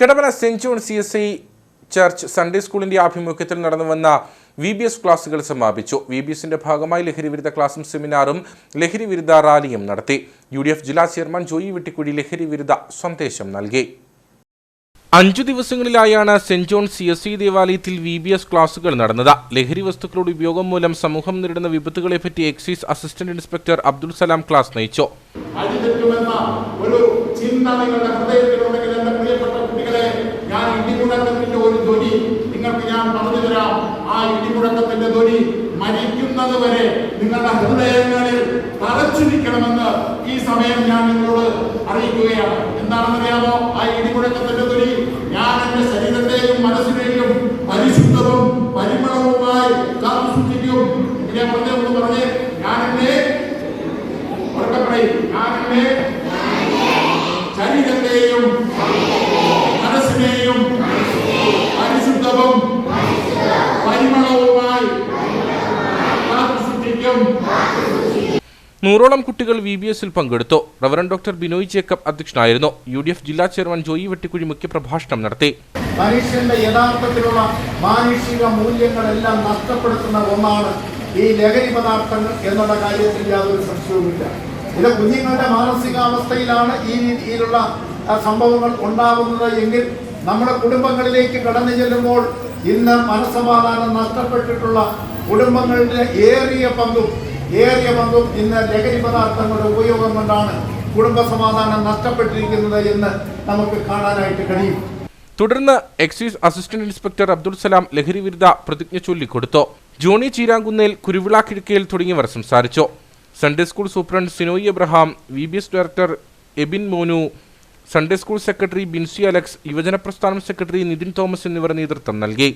Kadavana saint John C S I church Sunday സ്കൂളിന്റെ ആഭിമുഖ്യത്തിൽ നടന്നുവന്ന V B S ക്ലാസുകൾ സമാപിച്ചു. വി ബി എസിന്റെ ഭാഗമായി ലഹരിവിരുദ്ധ ക്ലാസും സെമിനാറും ലഹരിവിരുദ്ധ റാലിയും നടത്തി. യു ഡി എഫ് ജില്ലാ ചെയർമാൻ ജോയി വെട്ടിക്കുഴി ലഹരിവിരുദ്ധ സന്ദേശം നൽകി. അഞ്ചു ദിവസങ്ങളിലായാണ് saint John C S I ദേവാലയത്തിൽ വി ബി എസ് ക്ലാസുകൾ നടന്നത്. ലഹരി വസ്തുക്കളുടെ ഉപയോഗം മൂലം സമൂഹം നേരിടുന്ന വിപത്തുകളെപ്പറ്റി excise assistant inspector Abdul Salam class നയിച്ചു. ഒരു ചിന്ത നിങ്ങളുടെ ഹൃദയത്തിലുണ്ടെങ്കിൽ ഞാൻ ഇടിമുഴക്കത്തിന്റെ ഒരു ധ്വനി നിങ്ങൾക്ക് ഞാൻ പറഞ്ഞു തരാം. ആ ഇടിമുടക്കത്തിന്റെ ധ്വനി മരിക്കുന്നത് വരെ നിങ്ങളുടെ ഹൃദയങ്ങളിൽ തറച്ചു നിൽക്കണമെന്ന് ഈ സമയം ഞാൻ നിങ്ങളോട് അറിയിക്കുകയാണ്. എന്താണെന്നറിയാമോ? ആ ഇടിമുഴക്കത്തിന്റെ ധ്വനി ഞാൻ എന്റെ ശരീരത്തെയും മനസ്സിനെയും പരിശുദ്ധവും പരിമളവുമായി കാത്തു സൂക്ഷിക്കും. ഞാൻ എന്നെ ഉറക്കെ ഞാൻ എന്റെ ശരീരത്തെയും സൂക്ഷിക്കും നൂറോളം കുട്ടികൾ വി ബി എസിൽ പങ്കെടുത്തു. റവറൻ ഡോക്ടർ ബിനോയ് ജേക്കബ് അധ്യക്ഷനായിരുന്നു. യു ഡി എഫ് ജില്ലാ ചെയർമാൻ ജോയി വെട്ടിക്കുഴി മുഖ്യപ്രഭാഷണം നടത്തി. മനുഷ്യന്റെ യഥാർത്ഥത്തിലുള്ള മാനുഷിക മൂല്യങ്ങളെല്ലാം നഷ്ടപ്പെടുത്തുന്ന ഒന്നാണ് ഈ ലഹരി പദാർത്ഥങ്ങൾ എന്നുള്ള കാര്യത്തിൽ യാതൊരു സംശയവുമില്ല. ഇത് കുഞ്ഞുങ്ങളുടെ മാനസികാവസ്ഥയിലാണ് ഈ രീതിയിലുള്ള സംഭവങ്ങൾ ഉണ്ടാകുന്നത്. എങ്കിൽ നമ്മുടെ കുടുംബങ്ങളിലേക്ക് കടന്നു ചെല്ലുമ്പോൾ ഇന്ന് മനസ്സമാധാനം നഷ്ടപ്പെട്ടിട്ടുള്ള കുടുംബങ്ങളുടെ ഏറിയ പങ്കും ഏറിയ പങ്കും ഇന്ന് ലഹരി പദാർത്ഥങ്ങളുടെ ഉപയോഗം കൊണ്ടാണ് കുടുംബ സമാധാനം നഷ്ടപ്പെട്ടിരിക്കുന്നത് എന്ന് നമുക്ക് കാണാനായിട്ട് കഴിയും. തുടർന്ന് excise assistant inspector Abdul Salam ലഹരി വിരുദ്ധ പ്രതിജ്ഞ ചൊല്ലിക്കൊടുത്തു. ജോണി ചീരാങ്കുന്നേൽ കുരുവിള കിഴക്കയിൽ തുടങ്ങിയവർ സംസാരിച്ചു. Sunday school superintendent Sinoy Abraham V director Abin Monu Sunday school secretary Binsy Alex യുവജന പ്രസ്ഥാനം സെക്രട്ടറി നിതിൻ തോമസ് എന്നിവർ നേതൃത്വം നൽകി.